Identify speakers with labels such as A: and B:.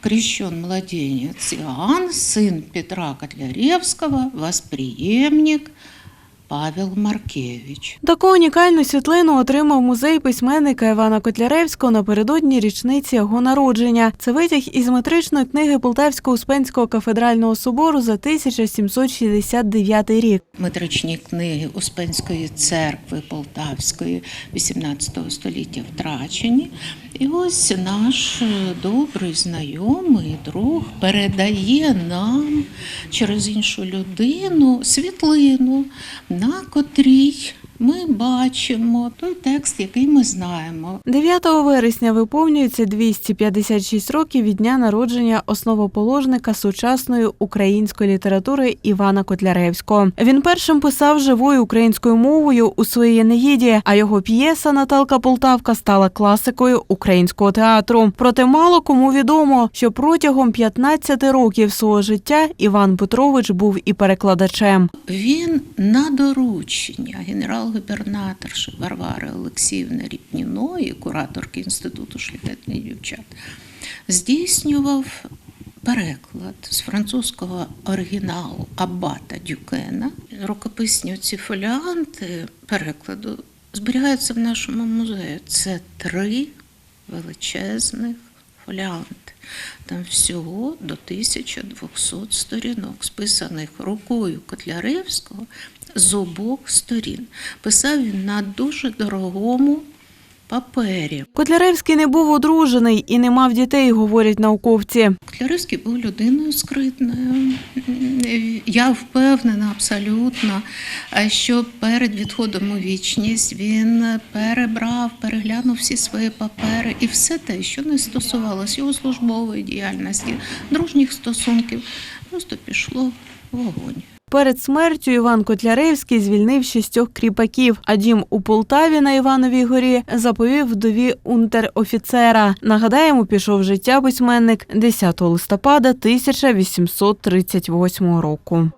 A: крещен младенец Иоанн, сын Петра Котляревского, восприемник Павел Маркевич.
B: Таку унікальну світлину отримав музей письменника Івана Котляревського напередодні річниці його народження. Це витяг із метричної книги Полтавського Успенського кафедрального собору за 1769 рік.
A: Метричні книги Успенської церкви Полтавської XVIII століття втрачені. І ось наш е, добрий знайомий друг передає нам через іншу людину світлину, на котрій ми бачимо той текст, який ми знаємо.
B: 9 вересня виповнюється 256 років від дня народження основоположника сучасної української літератури Івана Котляревського. Він першим писав живою українською мовою у своїй Енеїді, а його п'єса Наталка Полтавка стала класикою українського театру. Проте мало кому відомо, що протягом 15 років свого життя Іван Петрович був і перекладачем.
A: Він на доручення генерал-губернаторши Варвари Олексіївни Ріпніної, кураторки Інституту шляхетних дівчат, здійснював переклад з французького оригіналу Аббата Дюкена. Рукописні ці фоліанти перекладу зберігаються в нашому музеї. Це три величезних фоліанти. Там всього до 1200 сторінок, списаних рукою Котляревського з обох сторін. Писав він на дуже дорогому папері.
B: Котляревський не був одружений і не мав дітей, говорять науковці.
A: Котляревський був людиною скритною. Я впевнена абсолютно, що перед відходом у вічність він перебрав, переглянув всі свої папери і все те, що не стосувалося його службової діяльності, дружніх стосунків, просто пішло в вогонь.
B: Перед смертю Іван Котляревський звільнив шістьох кріпаків, а дім у Полтаві на Івановій горі заповів вдові унтер-офіцера. Нагадаємо, пішов життя письменник 10 листопада 1838 року.